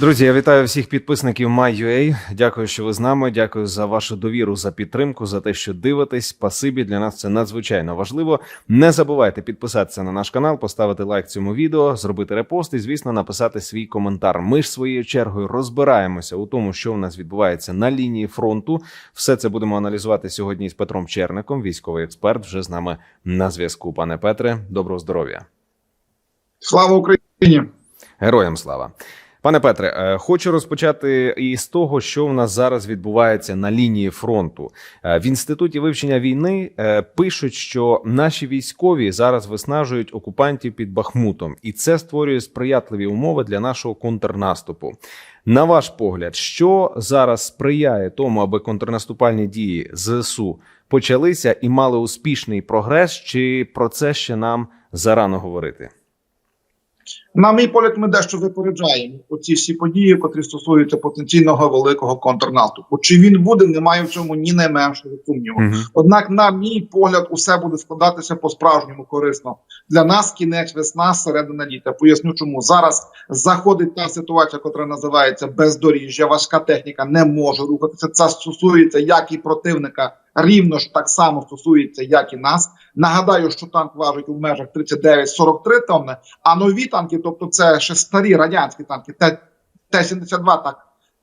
Друзі, я вітаю всіх підписників MyUA. Дякую, що ви з нами. Дякую за вашу довіру, за підтримку, за те, що дивитесь. Спасибі для нас це надзвичайно важливо. Не забувайте підписатися на наш канал, поставити лайк цьому відео, зробити репост і, звісно, написати свій коментар. Ми ж своєю чергою розбираємося у тому, що у нас відбувається на лінії фронту. Все це будемо аналізувати сьогодні з Петром Черником, військовий експерт. Вже з нами на зв'язку. Пане Петре, доброго здоров'я. Слава Україні! Героям слава. Пане Петре, е, хочу розпочати із того, що в нас зараз відбувається на лінії фронту. Е, В інституті вивчення війни е, пишуть, що наші військові зараз виснажують окупантів під Бахмутом, і це створює сприятливі умови для нашого контрнаступу. На ваш погляд, що зараз сприяє тому, аби контрнаступальні дії ЗСУ почалися і мали успішний прогрес, чи про це ще нам зарано говорити? На мій погляд, ми дещо випереджаємо оці всі події, котрі стосуються потенційного великого контрнаступу. Чи він буде, немає в цьому ні найменшого сумніву. Мгм. Однак, на мій погляд, усе буде складатися по справжньому корисно для нас. Кінець весна, середина літа. Поясню, чому зараз заходить та ситуація, яка називається бездоріжжя. Важка техніка не може рухатися. Це стосується як і противника, рівно ж так само стосується, як і нас. Нагадаю, що танк важить у межах 39-43 тонни, а нові танки, тобто це ще старі радянські танки, Т- Т-72 так.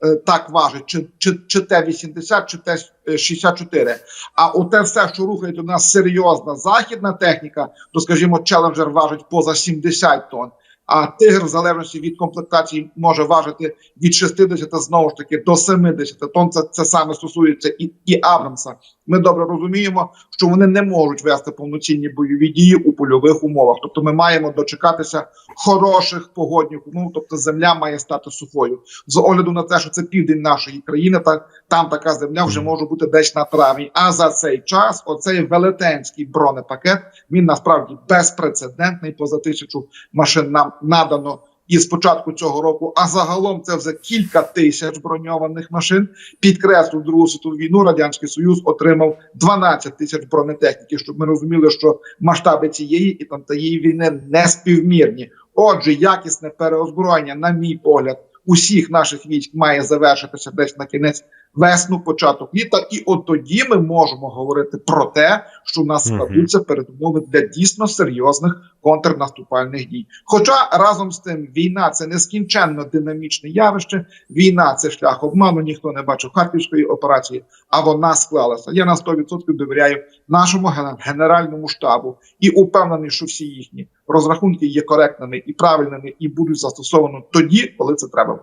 е, Так важить, чи, чи, чи Т-80, чи Т-64. А оте все, що рухається у нас серйозна західна техніка, то, скажімо, Челенджер важить поза 70 тонн. А тигр, в залежності від комплектації, може важити від 60 знову ж таки до 70 тонн. Це, це саме стосується і, і Абрамса. Ми добре розуміємо, що вони не можуть вести повноцінні бойові дії у польових умовах. Тобто, ми маємо дочекатися хороших погодних умов. Тобто, земля має стати сухою. З огляду на те, що це південь нашої країни, так там така земля вже може бути десь на травні. А за цей час оцей велетенський бронепакет він насправді безпрецедентний. Поза тисячу машин нам надано. І з початку цього року, а загалом це вже кілька тисяч броньованих машин. Підкреслю Другу світову війну Радянський Союз отримав 12 тисяч бронетехніки, щоб ми розуміли, що масштаби цієї і там тієї війни не співмірні. Отже, якісне переозброєння, на мій погляд, усіх наших військ має завершитися десь на кінець весну, початок літа, і от тоді ми можемо говорити про те, що у нас складуться передумови для дійсно серйозних контрнаступальних дій. Хоча разом з тим війна це нескінченно динамічне явище, війна це шлях обману. Ніхто не бачив харківської операції, а вона склалася. Я на 100% довіряю нашому ген- генеральному штабу і упевнений, що всі їхні розрахунки є коректними і правильними, і будуть застосовані тоді, коли це треба.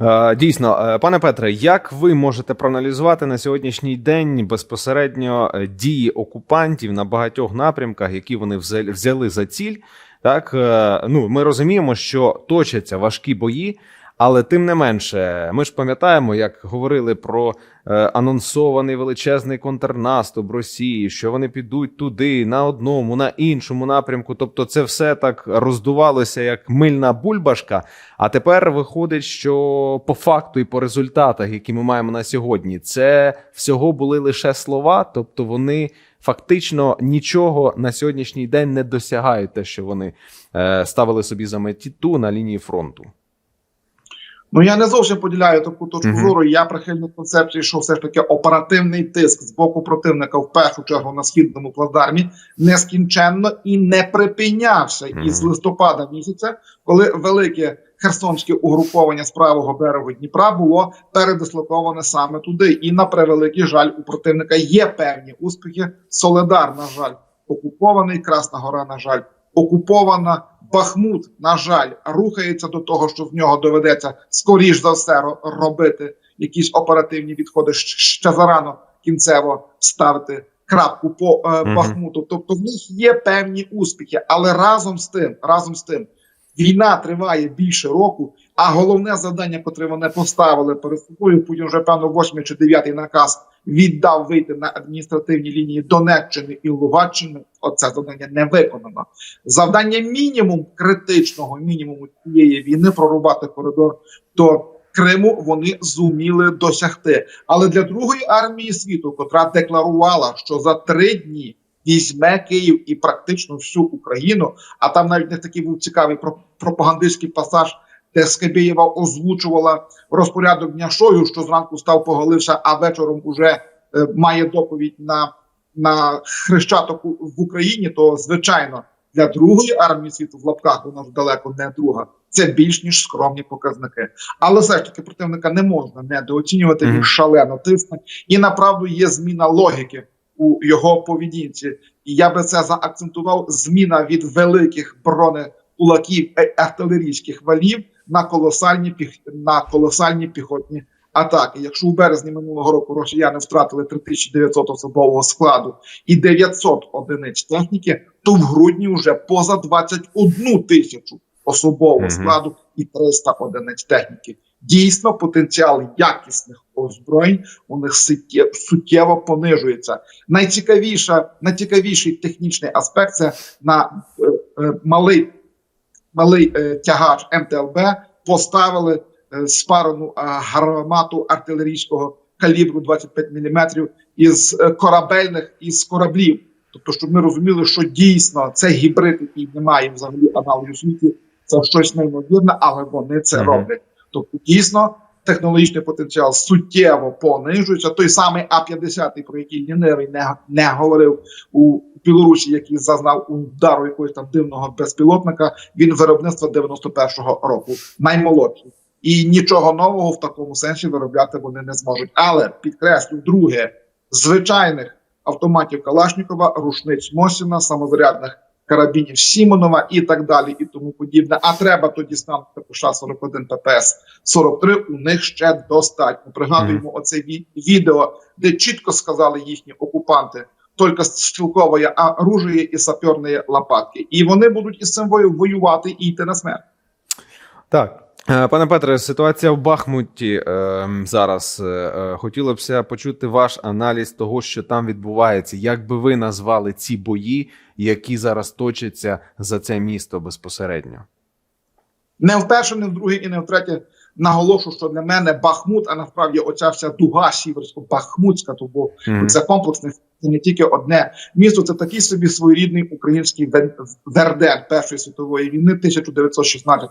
Е, Дійсно, Е, пане Петре, як ви можете проаналізувати на сьогоднішній день безпосередньо е, дії окупантів на багатьох напрямках, які вони взяли- за ціль? Так ну ми розуміємо, що точаться важкі бої, але тим не менше, ми ж пам'ятаємо, як говорили про анонсований величезний контрнаступ Росії, що вони підуть туди на одному, на іншому напрямку. Тобто, це все так роздувалося як мильна бульбашка. А тепер виходить, що по факту і по результатах, які ми маємо на сьогодні, це всього були лише слова, тобто вони фактично нічого на сьогоднішній день не досягають, те, що вони е, ставили собі за метіту на лінії фронту. Ну я не зовсім поділяю таку точку Мгм. зору. Я прихильник концепції, що все ж таки оперативний тиск з боку противника в першу чергу на східному плацдармі нескінченно і не припинявся Мгм. із листопада місяця, коли велике херсонське угруповання з правого берегу Дніпра було передислоковане саме туди. І на превеликий жаль, у противника є певні успіхи. Соледар, на жаль, окупований. Красна Гора, на жаль, окупована. Бахмут, на жаль, рухається до того, що в нього доведеться скоріш за все робити якісь оперативні відходи ще зарано кінцево ставити крапку по е. Бахмуту. Тобто в них є певні успіхи, але разом з тим, разом з тим, війна триває більше року. А головне завдання, котре вони поставили перед собою, Путін вже певно восьмий чи дев'ятий наказ віддав вийти на адміністративні лінії Донеччини і Луганщини. Оце завдання не виконано. Завдання мінімум критичного мінімуму цієї війни прорубати коридор до Криму. Вони зуміли досягти. Але для другої армії світу, котра декларувала, що за три дні візьме Київ і практично всю Україну. А там навіть не такий був цікавий про- пропагандистський пасаж де Скабєєва озвучувала розпорядок дня шою, що зранку став поголився, а вечором уже е, має доповідь на, на хрещаток в Україні, то звичайно для другої армії світу в лапках вона ж далеко не друга. Це більш ніж скромні показники. Але все ж таки противника не можна недооцінювати. Він шалено тисне, і направду є зміна логіки у його поведінці. І я би це заакцентував: зміна від великих бронекулаків е, артилерійських валів на колосальні на колосальні піхотні атаки. Якщо у березні минулого року росіяни втратили 3900 особового складу і 900 одиниць техніки, то в грудні вже поза 21 тисячу особового складу і 300 одиниць техніки. Дійсно, потенціал якісних озброєнь у них суттєво понижується. Найцікавіша, найцікавіший технічний аспект це на е, е, малий, малий е, тягач МТЛБ поставили спарену е, гармату артилерійського калібру 25 мм із е, корабельних із кораблів. Тобто, щоб ми розуміли, що дійсно це гібрид, який не має взагалі аналогів світі, це щось неймовірне, але вони це Мгм. роблять. Тобто, дійсно, технологічний потенціал суттєво понижується. Той самий А-50, про який лінивий не, не говорив у Білорусі, який зазнав удару якогось там дивного безпілотника. Він виробництва 91-го року, наймолодший. І нічого нового в такому сенсі виробляти вони не зможуть. Але підкреслю, друге, звичайних автоматів Калашнікова, рушниць Мосіна, самозарядних карабінів Сімонова і так далі, і тому подібне. А треба тоді стан ППШ 41 ППС 43 у них ще достатньо. Пригадуємо оце ві- відео, де чітко сказали їхні окупанти. Тільки стрілкове оружие і саперні лопатки. І вони будуть із цим воювати і йти на смерть. Так. Е, Пане Петре, ситуація в Бахмуті е, зараз. Е, е, хотілося б почути ваш аналіз того, що там відбувається. Як би ви назвали ці бої, які зараз точаться за це місто безпосередньо? Не вперше, не вдруге і не втретє наголошу, що для мене Бахмут, а насправді оця вся дуга сіверсько-бахмутська, то бо Мгм. це комплексне, це не тільки одне місто, це такий собі своєрідний український Верден Першої світової війни в 1916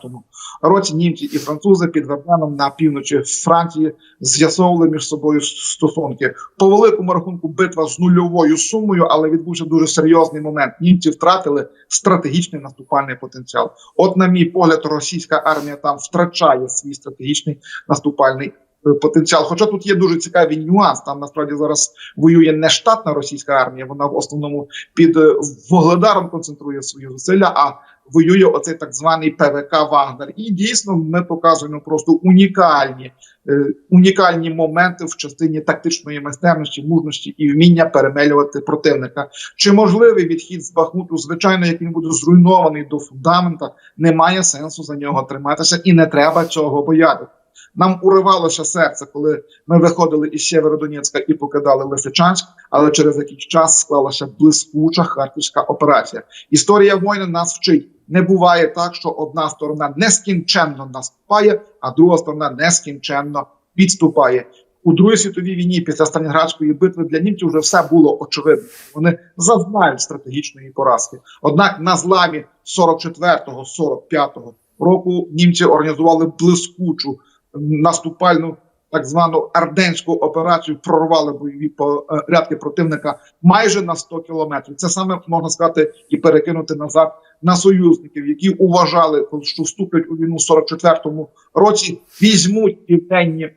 році. Німці і французи під Верденом на півночі Франції з'ясовували між собою стосунки. По великому рахунку битва з нульовою сумою, але відбувся дуже серйозний момент. Німці втратили стратегічний наступальний потенціал. От, на мій погляд, російська армія там втрачає свій стратегічний наступальний потенціал. Хоча тут є дуже цікавий нюанс. Там насправді зараз воює не штатна російська армія, вона в основному під е, Вогледаром концентрує свої зусилля. А воює оцей так званий ПВК Вагнер. І дійсно ми показуємо просто унікальні. е, Унікальні моменти в частині тактичної майстерності, мужності і вміння перемелювати противника. Чи можливий відхід з Бахмуту? Звичайно, як він буде зруйнований до фундамента, немає сенсу за нього триматися, і не треба цього боятися. Нам уривалося серце, коли ми виходили із Сєвєродонецька і покидали Лисичанськ, але через якийсь час склалася блискуча харківська операція. Історія воїни нас вчить. Не буває так, що одна сторона нескінченно наступає, а друга сторона нескінченно відступає. У Другій світовій війні після Сталінградської битви для німців вже все було очевидно. Вони зазнають стратегічної поразки. Однак на зламі 44-45 року німці організували блискучу наступальну так звану арденську операцію, прорвали бойові порядки противника майже на 100 кілометрів. Це саме можна сказати і перекинути назад на союзників, які вважали, що вступлять у війну в 44-му році, візьмуть південні е,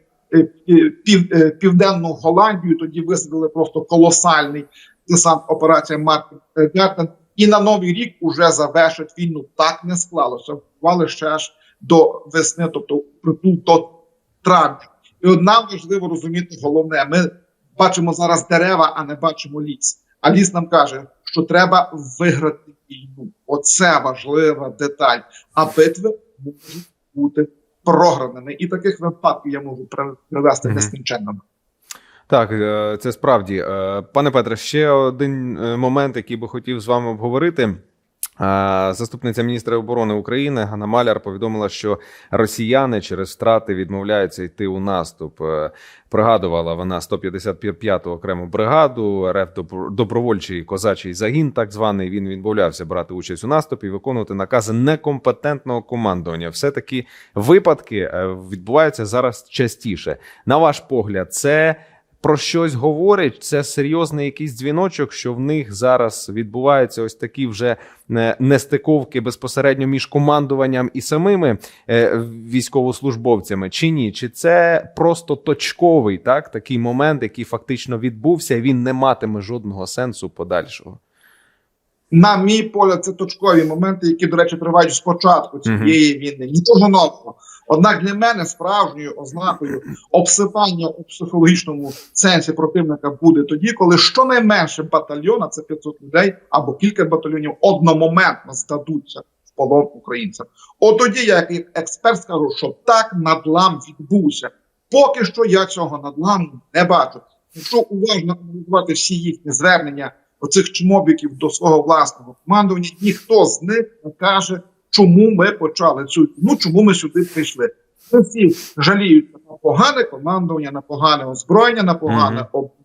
е, пів, е, південну Голландію. Тоді висадили просто колосальний десант операція Мартин Гертен. І на новий рік уже завершить війну. Так не склалося. Вали ще аж до весни, тобто притул до травня. І от нам важливо розуміти головне: ми бачимо зараз дерева, а не бачимо ліс. А ліс нам каже, що треба виграти війну. Оце важлива деталь. А битви можуть бути програними. І таких випадків я можу привести Мгм. нескінченно. Так, е, це справді. Е, Пане Петре, ще один е, момент, який би хотів з вами обговорити. Заступниця міністра оборони України Ганна Маляр повідомила, що росіяни через втрати відмовляються йти у наступ. Е, Пригадувала вона 155-ту окрему бригаду, РФ добро- добровольчий козачий загін, так званий. Він відмовлявся брати участь у наступі і виконувати накази некомпетентного командування. Все таки випадки е, відбуваються зараз частіше. На ваш погляд, це про щось говорить. Це серйозний якийсь дзвіночок, що в них зараз відбуваються ось такі вже е, нестиковки безпосередньо між командуванням і самими е, військовослужбовцями, чи ні? Чи це просто точковий так такий момент, який фактично відбувся, і він не матиме жодного сенсу подальшого? На мій погляд, це точкові моменти, які, до речі, тривають з початку цієї війни. Нічого нового. Однак для мене справжньою ознакою обсипання у психологічному сенсі противника буде тоді, коли щонайменше батальйона, це 500 людей або кілька батальйонів, одномоментно здадуться в полон українцям. От тоді я, як експерт, скажу, що так надлам відбувся. Поки що я цього надламу не бачу. Якщо уважно аналізувати всі їхні звернення оцих чмобіків до свого власного командування, ніхто з них не каже, чому ми почали цю ну чому ми сюди прийшли. Ми всі жаліються на погане командування, на погане озброєння, на погане обладнання,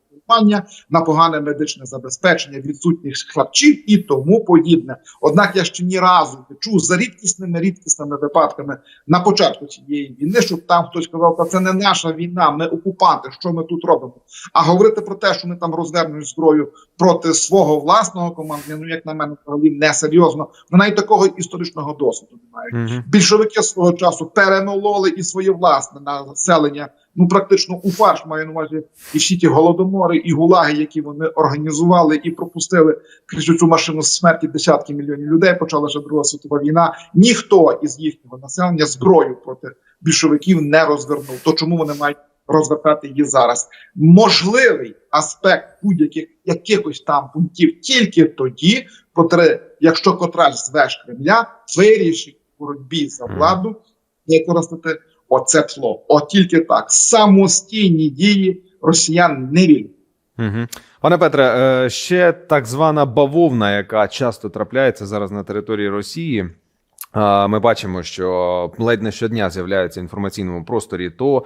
на погане медичне забезпечення, відсутніх хлопців і тому подібне. Однак я ще ні разу не чув за рідкісними рідкісними випадками на початку цієї війни, щоб там хтось сказав, та це не наша війна, ми окупанти, що ми тут робимо. А говорити про те, що ми там розвернуть зброю проти свого власного командування, ну як на мене, взагалі не серйозно. Вони навіть такого історичного досвіду не мають. Більшовики свого часу перемололи і своє власне населення. Ну практично у фарш маю на увазі і всі ті голодомори і гулаги, які вони організували і пропустили крізь цю машину смерті десятки мільйонів людей. Почалася Друга світова війна. Ніхто із їхнього населення зброю проти більшовиків не розвернув. То чому вони мають розвертати її зараз? Можливий аспект будь-яких якихось там пунктів тільки тоді, котре, якщо котрась звеш Кремля, вирішить боротьбі за владу використати оце тло. От тільки так самостійні дії росіян не вільні. Угу. Пане Петре, е, ще так звана бавовна, яка часто трапляється зараз на території Росії. Ми бачимо, що ледь не щодня з'являється в інформаційному просторі то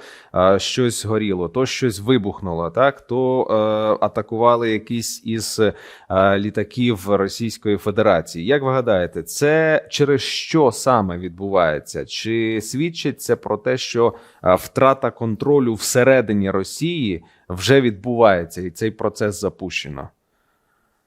щось горіло, то щось вибухнуло, так то е, атакували якісь із е, літаків Російської Федерації. Як ви гадаєте, це через що саме відбувається? Чи свідчить це про те, що е, втрата контролю всередині Росії вже відбувається, і цей процес запущено?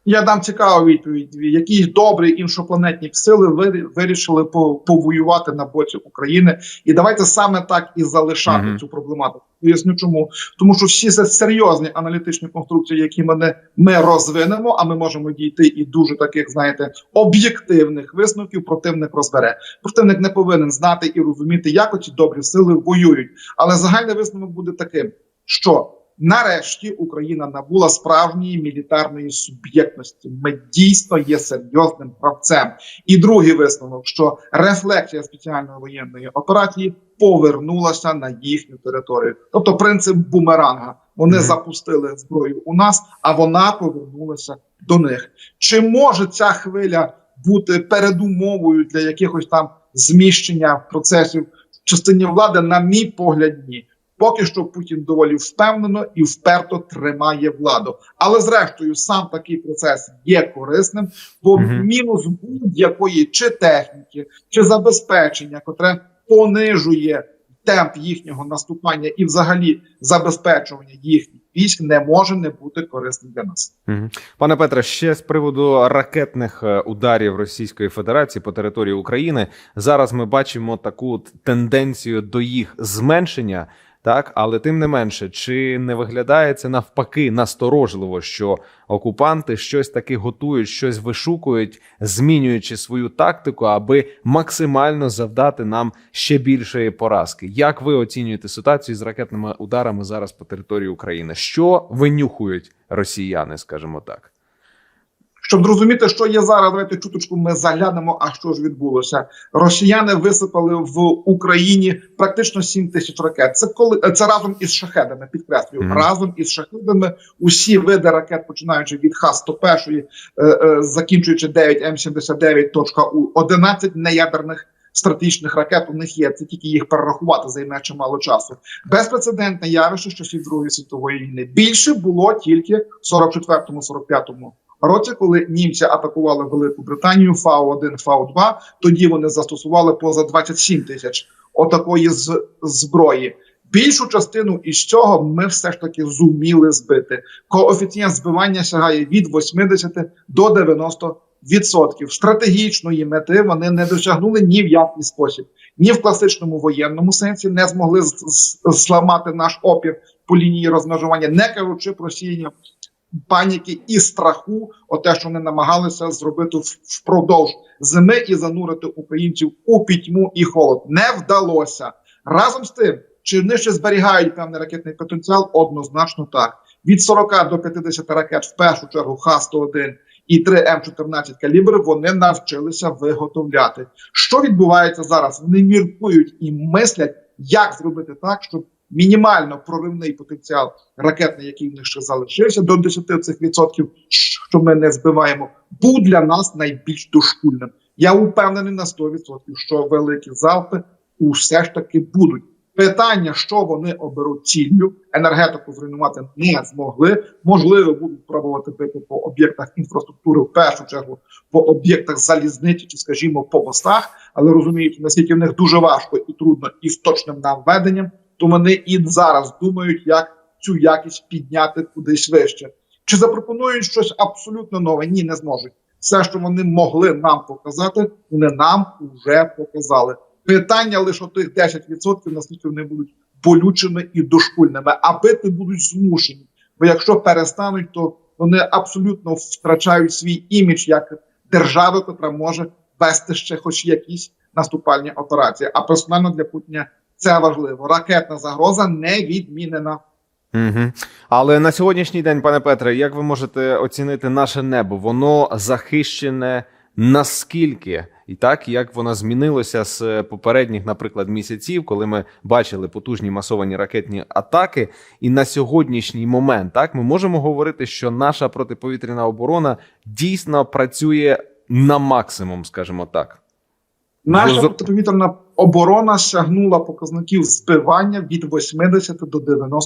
Я дам цікаву відповідь. Якісь добрі іншопланетні сили вирі- вирішили по- повоювати на боці України, і давайте саме так і залишати Мгм. цю проблематику. Поясню, чому тому, що всі це серйозні аналітичні конструкції, які ми, не, ми розвинемо, а ми можемо дійти і дуже таких, знаєте, об'єктивних висновків. Противник розбере. Противник не повинен знати і розуміти, як оці добрі сили воюють. Але загальний висновок буде таким, що Нарешті Україна набула справжньої мілітарної суб'єктності. Ми дійсно є серйозним гравцем. І другий висновок, що рефлексія спеціальної воєнної операції повернулася на їхню територію. Тобто принцип бумеранга. Вони Мгм. запустили зброю у нас, а вона повернулася до них. Чи може ця хвиля бути передумовою для якихось там зміщення процесів в частині влади? На мій погляд, ні. Поки що Путін доволі впевнено і вперто тримає владу. Але зрештою, сам такий процес є корисним, бо мінус будь-якої чи техніки, чи забезпечення, котре понижує темп їхнього наступання і, взагалі, забезпечування їхніх військ не може не бути корисним для нас. Пане Петре, ще з приводу ракетних е, ударів Російської Федерації по території України. Зараз ми бачимо таку тенденцію до їх зменшення. Так, але тим не менше, чи не виглядає це навпаки насторожливо, що окупанти щось таки готують, щось вишукують, змінюючи свою тактику, аби максимально завдати нам ще більшої поразки? Як ви оцінюєте ситуацію з ракетними ударами зараз по території України? Що винюхують росіяни, скажімо так? Щоб зрозуміти, що є зараз, давайте чуточку ми заглянемо, а що ж відбулося. Росіяни висипали в Україні практично 7 тисяч ракет. Це коли це разом із шахедами, підкреслюю, Мгм. разом із шахедами усі види ракет, починаючи від Х-101, е, е, закінчуючи 9 М79.У, 11 неядерних стратегічних ракет у них є. Це тільки їх перерахувати займе чимало часу. Безпрецедентне явище з часів Другої світової війни. Більше було тільки в 44-45 році, коли німці атакували Велику Британію фау 1 фау 2 Тоді вони застосували поза 27 тисяч отакої з зброї. Більшу частину із цього ми все ж таки зуміли збити. Коефіцієнт збивання сягає від 80 до 90 відсотків. Стратегічної мети вони не досягнули ні в який спосіб, ні в класичному воєнному сенсі не змогли зламати наш опір по лінії розмежування, не кажучи про сіяння паніки і страху, оте, що вони намагалися зробити впродовж зими і занурити українців у пітьму і холод. Не вдалося разом з тим. Чи вони ще зберігають певний ракетний потенціал? Однозначно так. Від 40 до 50 ракет, в першу чергу Х-101 і 3 М14 калібри вони навчилися виготовляти. Що відбувається зараз? Вони міркують і мислять, як зробити так, щоб мінімально проривний потенціал ракетний, який в них ще залишився, до 10 цих відсотків, що ми не збиваємо, був для нас найбільш дошкульним. Я упевнений на 100%, що великі залпи усе ж таки будуть. Питання, що вони оберуть ціллю, енергетику зруйнувати не змогли. Можливо, будуть пробувати бити по об'єктах інфраструктури, в першу чергу по об'єктах залізниці чи, скажімо, по мостах, але розуміють, наскільки в них дуже важко і трудно із точним наведенням, то вони і зараз думають, як цю якість підняти кудись вище. Чи запропонують щось абсолютно нове? Ні, не зможуть. Все, що вони могли нам показати, вони нам вже показали. Питання лише тих 10%, наскільки вони будуть болючими і дошкульними, а бити будуть змушені. Бо якщо перестануть, то вони абсолютно втрачають свій імідж як держави, яка може вести ще хоч якісь наступальні операції. А персонально для Путіна це важливо. Ракетна загроза не відмінена. Угу. Але на сьогоднішній день, пане Петре, як ви можете оцінити наше небо? Воно захищене наскільки? І так, як воно змінилося з попередніх, наприклад, місяців, коли ми бачили потужні масовані ракетні атаки, і на сьогоднішній момент так ми можемо говорити, що наша протиповітряна оборона дійсно працює на максимум, скажімо так. Наша протиповітряна оборона сягнула показників збивання від 80 до 90%.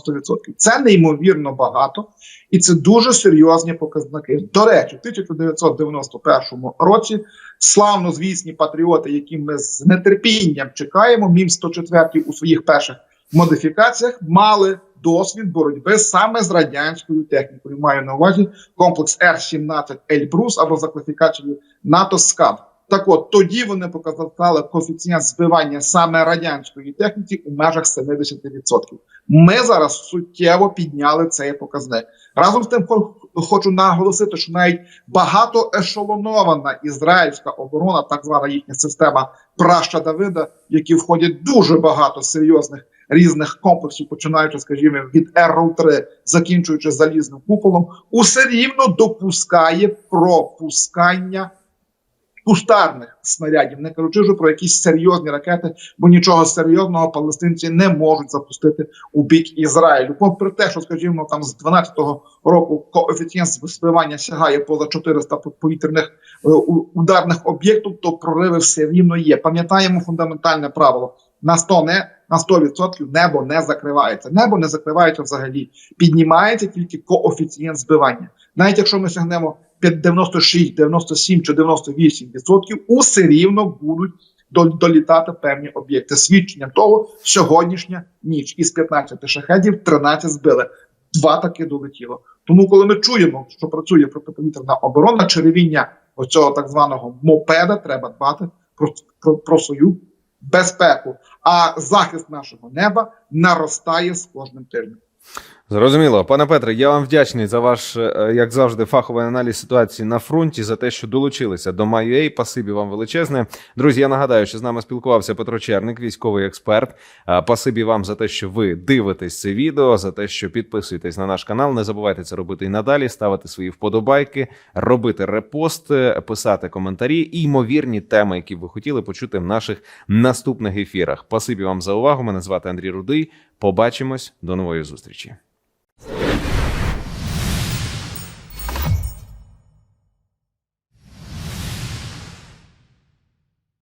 Це неймовірно багато, і це дуже серйозні показники. До речі, в 1991 році славно звісні патріоти, які ми з нетерпінням чекаємо, мім 104 у своїх перших модифікаціях мали досвід боротьби саме з радянською технікою. Маю на увазі комплекс Р-17 Ельбрус або за класифікацією НАТО СКАД. Так от тоді вони показали коефіцієнт збивання саме радянської техніки у межах 70%. Ми зараз суттєво підняли цей показник. Разом з тим, хо- хочу наголосити, що навіть багатоешелонована ізраїльська оборона, так звана їхня система Праща Давида, в які входять дуже багато серйозних різних комплексів, починаючи, скажімо, від Arrow 3, закінчуючи залізним куполом, усе рівно допускає пропускання кустарних снарядів, не кажучи вже про якісь серйозні ракети, бо нічого серйозного палестинці не можуть запустити у бік Ізраїлю. Попри те, що скажімо, там з 12-го року коефіцієнт збивання сягає поза 400 повітряних е, ударних об'єктів, то прориви все рівно є. Пам'ятаємо фундаментальне правило: на 100 не на 100% небо не закривається. Небо не закривається взагалі. Піднімається тільки коефіцієнт збивання. Навіть якщо ми сягнемо 96, 97 чи 98 відсотків, усе рівно будуть до- долітати певні об'єкти. Свідченням того, сьогоднішня ніч із 15 шахедів 13 збили. Два таки долетіло. Тому, коли ми чуємо, що працює протиповітряна оборона, черевіння оцього так званого мопеда, треба дбати про, про, про свою безпеку. А захист нашого неба наростає з кожним тижнем. Зрозуміло, пане Петре, я вам вдячний за ваш, е, як завжди, фаховий аналіз ситуації на фронті, за те, що долучилися до MyUA. Пасибі вам величезне. Друзі, я нагадаю, що з нами спілкувався Петро Черник, військовий експерт. Е, Пасибі вам за те, що ви дивитесь це відео, за те, що підписуєтесь на наш канал. Не забувайте це робити і надалі, ставити свої вподобайки, робити репости, писати коментарі і ймовірні теми, які б ви хотіли почути в наших наступних ефірах. Пасибі вам за увагу. Мене звати Андрій Рудий. Побачимось до нової зустрічі.